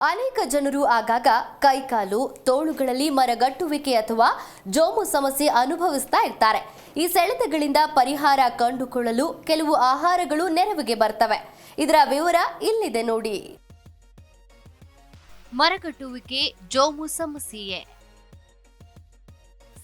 ಅನೇಕ ಜನರು ಆಗಾಗ ಕೈಕಾಲು, ತೋಳುಗಳಲ್ಲಿ ಮರಗಟ್ಟುವಿಕೆ ಅಥವಾ ಜೋಮು ಸಮಸ್ಯೆ ಅನುಭವಿಸ್ತಾ ಇರ್ತಾರೆ. ಈ ಸೆಳೆತಗಳಿಂದ ಪರಿಹಾರ ಕಂಡುಕೊಳ್ಳಲು ಕೆಲವು ಆಹಾರಗಳು ನೆರವಿಗೆ ಬರ್ತವೆ. ಇದರ ವಿವರ ಇಲ್ಲಿದೆ ನೋಡಿ. ಮರಗಟ್ಟುವಿಕೆ, ಜೋಮು ಸಮಸ್ಯೆಯೇ?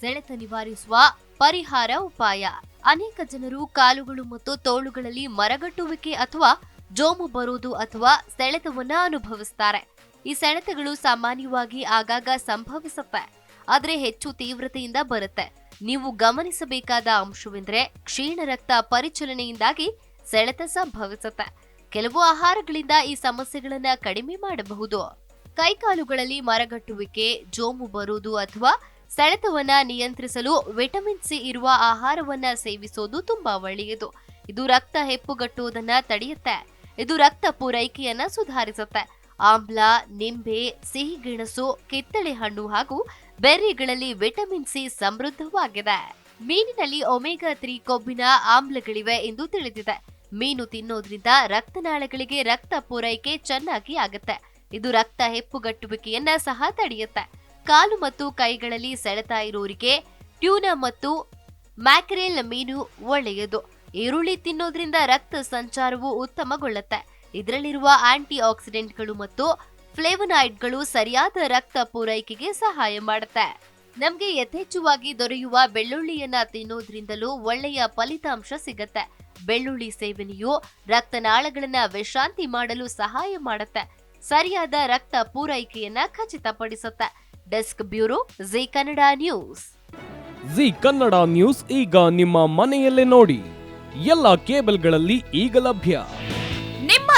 ಸೆಳೆತ ನಿವಾರಿಸುವ ಪರಿಹಾರ ಉಪಾಯ. ಅನೇಕ ಜನರು ಕಾಲುಗಳು ಮತ್ತು ತೋಳುಗಳಲ್ಲಿ ಮರಗಟ್ಟುವಿಕೆ ಅಥವಾ ಜೋಮು ಬರುವುದು ಅಥವಾ ಸೆಳೆತವನ್ನ ಅನುಭವಿಸ್ತಾರೆ. ಈ ಸೆಳೆತಗಳು ಸಾಮಾನ್ಯವಾಗಿ ಆಗಾಗ ಸಂಭವಿಸುತ್ತೆ ಆದರೆ ಹೆಚ್ಚು ತೀವ್ರತೆಯಿಂದ ಬರುತ್ತೆ. ನೀವು ಗಮನಿಸಬೇಕಾದ ಅಂಶವೆಂದರೆ ಕ್ಷೀಣ ರಕ್ತ ಪರಿಚಲನೆಯಿಂದಾಗಿ ಸೆಳೆತ ಸಂಭವಿಸುತ್ತೆ. ಕೆಲವು ಆಹಾರಗಳಿಂದ ಈ ಸಮಸ್ಯೆಗಳನ್ನು ಕಡಿಮೆ ಮಾಡಬಹುದು. ಕೈಕಾಲುಗಳಲ್ಲಿ ಮರಗಟ್ಟುವಿಕೆ, ಜೋಮು ಬರುವುದು ಅಥವಾ ಸೆಳೆತವನ್ನ ನಿಯಂತ್ರಿಸಲು ವಿಟಮಿನ್ ಸಿ ಇರುವ ಆಹಾರವನ್ನ ಸೇವಿಸೋದು ತುಂಬಾ ಒಳ್ಳೆಯದು. ಇದು ರಕ್ತ ಹೆಪ್ಪುಗಟ್ಟುವುದನ್ನ ತಡೆಯುತ್ತೆ. ಇದು ರಕ್ತ ಪೂರೈಕೆಯನ್ನ ಸುಧಾರಿಸುತ್ತೆ. ಆಮ್ಲ, ನಿಂಬೆ, ಸಿಹಿ ಗೆಣಸು, ಕಿತ್ತಳೆ ಹಣ್ಣು ಹಾಗೂ ಬೆರ್ರಿಗಳಲ್ಲಿ ವಿಟಮಿನ್ ಸಿ ಸಮೃದ್ಧವಾಗಿದೆ. ಮೀನಿನಲ್ಲಿ ಒಮೆಗಾ ತ್ರೀ ಕೊಬ್ಬಿನ ಆಮ್ಲಗಳಿವೆ ಎಂದು ತಿಳಿದಿದೆ. ಮೀನು ತಿನ್ನೋದ್ರಿಂದ ರಕ್ತನಾಳಗಳಿಗೆ ರಕ್ತ ಪೂರೈಕೆ ಚೆನ್ನಾಗಿ ಆಗುತ್ತೆ. ಇದು ರಕ್ತ ಹೆಪ್ಪುಗಟ್ಟುವಿಕೆಯನ್ನ ಸಹ ತಡೆಯುತ್ತೆ. ಕಾಲು ಮತ್ತು ಕೈಗಳಲ್ಲಿ ಸೆಳೆತ ಇರೋರಿಗೆ ಟ್ಯೂನಾ ಮತ್ತು ಮ್ಯಾಕ್ರೇಲ್ ಮೀನು ಒಳ್ಳೆಯದು. ಈರುಳ್ಳಿ ತಿನ್ನೋದ್ರಿಂದ ರಕ್ತ ಸಂಚಾರವು ಉತ್ತಮಗೊಳ್ಳುತ್ತೆ. ಇದರಲ್ಲಿರುವ ಆಂಟಿ ಆಕ್ಸಿಡೆಂಟ್ಗಳು ಮತ್ತು ಫ್ಲೇವನಾಯ್ಡ್ಗಳು ಸರಿಯಾದ ರಕ್ತ ಪೂರೈಕೆಗೆ ಸಹಾಯ ಮಾಡುತ್ತೆ. ನಮಗೆ ಯಥೇಚ್ಛವಾಗಿ ದೊರೆಯುವ ಬೆಳ್ಳುಳ್ಳಿಯನ್ನ ತಿನ್ನೋದ್ರಿಂದಲೂ ಒಳ್ಳೆಯ ಫಲಿತಾಂಶ ಸಿಗತ್ತೆ. ಬೆಳ್ಳುಳ್ಳಿ ಸೇವನೆಯು ರಕ್ತನಾಳಗಳನ್ನ ವಿಶ್ರಾಂತಿ ಮಾಡಲು ಸಹಾಯ ಮಾಡುತ್ತೆ. ಸರಿಯಾದ ರಕ್ತ ಪೂರೈಕೆಯನ್ನ ಖಚಿತಪಡಿಸುತ್ತೆ. Desk bureau Zee Kannada news. Zee Kannada news ಈಗ ನಿಮ್ಮ ಮನೆಯಲ್ಲೇ ನೋಡಿ. ಎಲ್ಲ ಕೇಬಲ್ಗಳಲ್ಲಿ ಈಗ ಲಭ್ಯ.